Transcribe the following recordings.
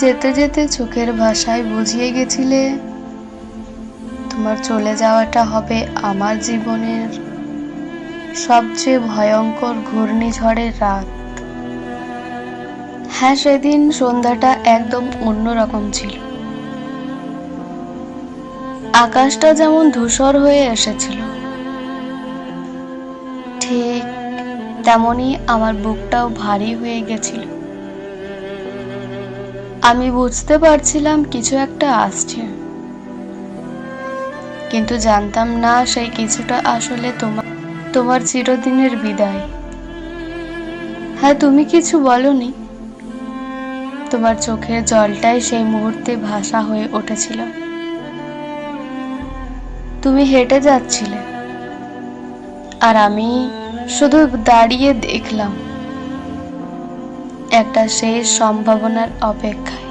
যেতে যেতে চোখের ভাষায় বুঝিয়ে গেছিলে, তোমার চলে যাওয়াটা হবে আমার জীবনের সবচেয়ে ভয়ঙ্কর ঘূর্ণিঝড়ের রাত। হ্যাঁ সেদিন সন্ধ্যাটা একদম অন্যরকম ছিল। আকাশটা যেমন ধূসর হয়ে এসেছিল, ঠিক তেমনই আমার বুকটাও ভারী হয়ে গেছিল। আমি বুঝতে পারছিলাম কিছু একটা আসছে। কিন্তু জানতাম না সেই কিছুটা আসলে তোমার তোমার চিরদিনের বিদায়। হ্যাঁ তুমি কিছু বলনি? তোমার চোখের জলটাই সেই মুহূর্তে ভাষা হয়ে উঠেছিল। তুমি হেঁটে যাচ্ছিলে। আর আমি শুধু দাঁড়িয়ে দেখলাম। একটা শেষ সম্ভাবনার অপেক্ষায়।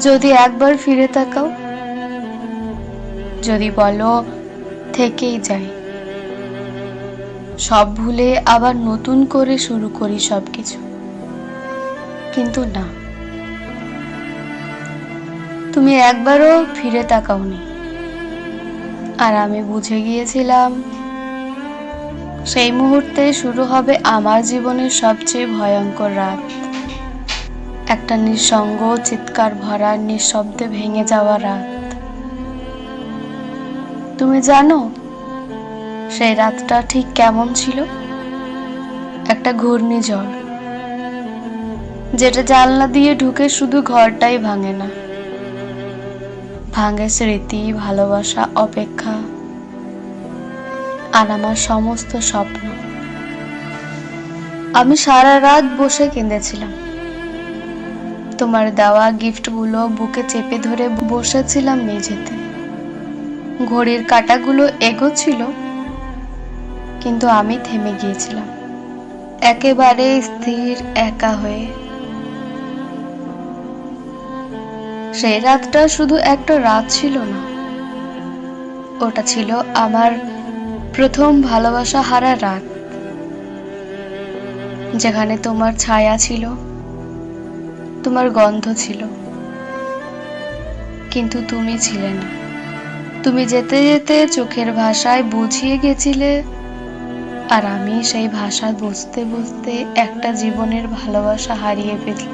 যদি একবার ফিরে তাকাও, যদি বলো, থেকেই যাই। সব ভুলে আবার নতুন করে শুরু করি সবকিছু। কিন্তু না। তুমি একবারও ফিরে তাকাওনি। আর আমি বুঝে গিয়েছিলাম সেই মুহূর্তে শুরু হবে আমার জীবনের সবচেয়ে ভয়ঙ্কর রাত। একটা নিঃসঙ্গ, চিৎকার ভরা, নিঃশব্দে ভেঙে যাওয়া রাত। তুমি জানো, সেই রাতটা ঠিক কেমন ছিল? একটা ঘূর্ণিঝড়, যেটা জানলা দিয়ে ঢুকে শুধু ঘরটাই ভাঙে না। ভাঙে স্মৃতি, ভালোবাসা, অপেক্ষা। আর আমার সমস্ত স্বপ্ন। আমি সারা রাত বসে কেঁদেছিলাম। তোমার দেওয়া গিফটগুলো বুকে চেপে ধরে বসেছিলাম মেঝেতে। ঘড়ির কাঁটাগুলো এগোচ্ছিল, কিন্তু আমি থেমে গিয়েছিলাম। একেবারে স্থির, একা হয়ে। সেই রাতটা শুধু একটা রাত ছিল না, ওটা ছিল আমার প্রথম ভালোবাসা হারা রাত, যেখানে তোমার ছায়া ছিল, তোমার গন্ধ ছিল। কিন্তু তুমি ছিলে না। তুমি যেতে যেতে চোখের ভাষায় বুঝিয়ে গেছিলে, আর আমি সেই ভাষা বুঝতে বুঝতে একটা জীবনের ভালোবাসা হারিয়ে ফেলি।